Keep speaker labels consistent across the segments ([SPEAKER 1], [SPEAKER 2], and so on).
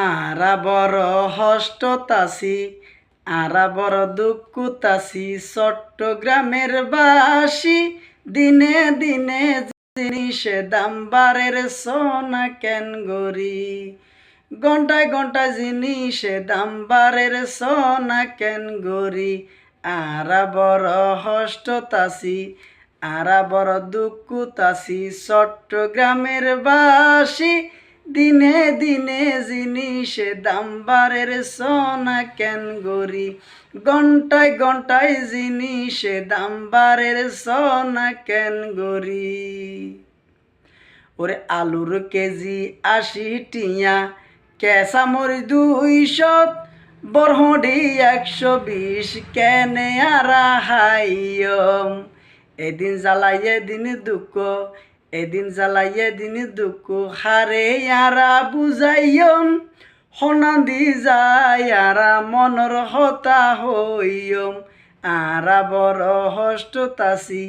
[SPEAKER 1] আরা বড় হষ্ট তাসি, আরা বড় দুঃখ তাসি, চট্টগ্রামের বাসি। দিনে দিনে জিনিসে দাম বাড়ের সোনা কেন গরি? ঘন্টায় ঘন্টায় জিনিসে দাম বাড়ের সোনা কেন গরি? আরা বড় হষ্ট তাসি, আরা বড় দুঃখ তাসি, চট্টগ্রামের বাসি। দিনে দিনে জিনিসে দাম বাড়ের সোনা কেন গরি? ঘন্টায় ঘন্টায় জিনিসে দাম বাড়ের সোনা কেন গরি? ওরে আলুর কেজি আশি টিয়া, কেঁচা মরিচ দুইশো, বরহডি একশো বিশ, কেনে আরা হাইয়ম? এদিন জ্বালাই এদিন দুঃখ এদিন জ্বালাই এদিন দুঃখ, হারে আরা বুঝাইয়ম হনাদি যায় আরা মনর হতা হইয়ম আরা বড় হষ্ট তাসি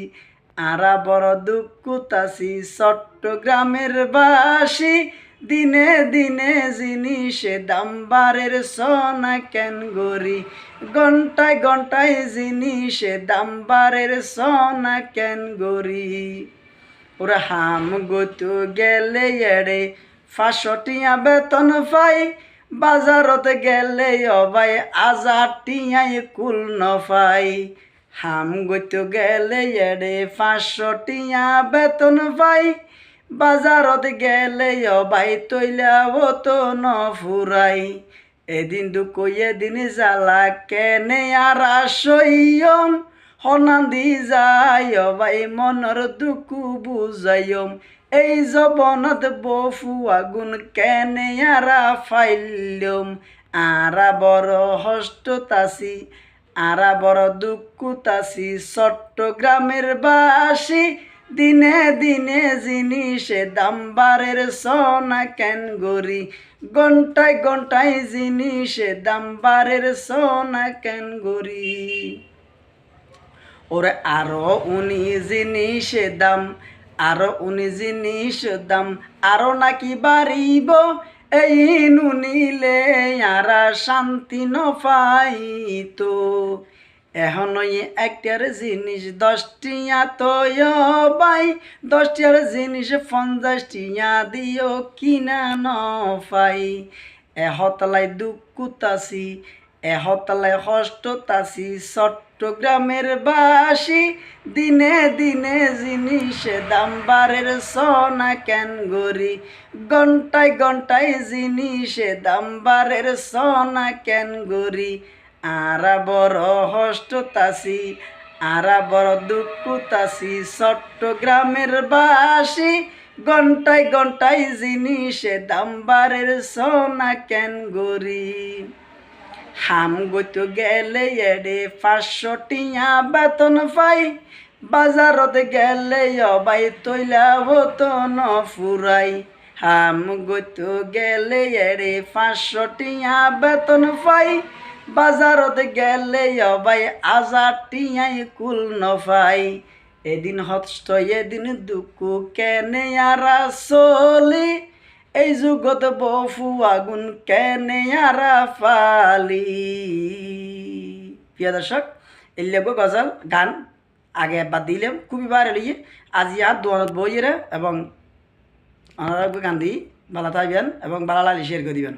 [SPEAKER 1] আরা বড় দুঃখ তাসি চট্টগ্রামের বাসি। দিনে দিনে জিনিসে দাম বাড়ের সোনা কেন গরি ঘন্টায় ঘন্টায় জিনিসে দাম বাড়ের সোনা কেন গরি ওরা হাম গতু গেলে এড়ে, ফাঁসটিয়া বেতন পাই, বাজারত গেলে অবাই আজার টিয়াই কুল নফাই। হাম গতু গেলে এড়ে, ফাঁসটিয়া বেতন পাই, বাজারত গেলে অবাই তৈলা তো ন ফুরাই এদিন দুঃখ এদিন জ্বালা, কেনে আর আসইয়ম হনান্দি যায় অবাই মনর দুঃখ বুঝাইয়ম এই জবনত বফু আগুন কেনে আরা ফাইলম আরা বড় হষ্ট তাসি আরা বড় দুঃখ তাসি চট্টগ্রামের বাসি দিনে দিনে জিনিসে দাম বাড়ের সোনা কেন গরি ঘন্টায় ঘন্টায় জিনিসে দাম বাড়ের সোনা কেন গরি ওরে আরও উনি জিনিসে দাম, আরও উনি জিনিস দাম, আরও নাকি বাড়িব। এই নুনিলে আরা শান্তি নপাইতো এখন একটার জিনিস দশটিয়া তো বাই দশটার জিনিস পঞ্চাশ টিয়া দিও কিনা ন পাই এহতলাই দুঃখ তাসি এহতলাই হষ্ট তাসি চট্টগ্রামের বাসি। দিনে দিনে জিনিসে দাম বাড়ের সোনা কেন গরি ঘন্টায় ঘন্টায় জিনিসে দাম বাড়ের সোনা কেন গরি আরা বড় হষ্ট তাসি আরা বড় দুঃখ তাসি চট্টগ্রামের বাসি। ঘন্টায় ঘন্টায় জিনিসে দাম বাড়ের সোনা কেন গরি হাম গত গেলে এডে পাঁচশো টিয়া বেতন পাই। বাজারত গেলে অবাই তৈলা হতো ন ফুরাই। হাম গত গেলে এডে পাঁচশো টিয়া বেতন পাই। বাজারত গেলে অবাই আজার টিয়াই কুল নফাই। এদিন হস্ত এদিন দুঃখ কেনে আরা চলি। এই যুগত বফু আগুন কেনে আরা ফালি প্রিয় দর্শক, এই লেগো গজল গান আগে একবার দিলাম, খুবই বার এলিয়ে আজি আর দোয়ানত বইয়েরা এবং গান দিই বালা থাকবেন এবং বালা লালি শেয়ার করে দিবেন।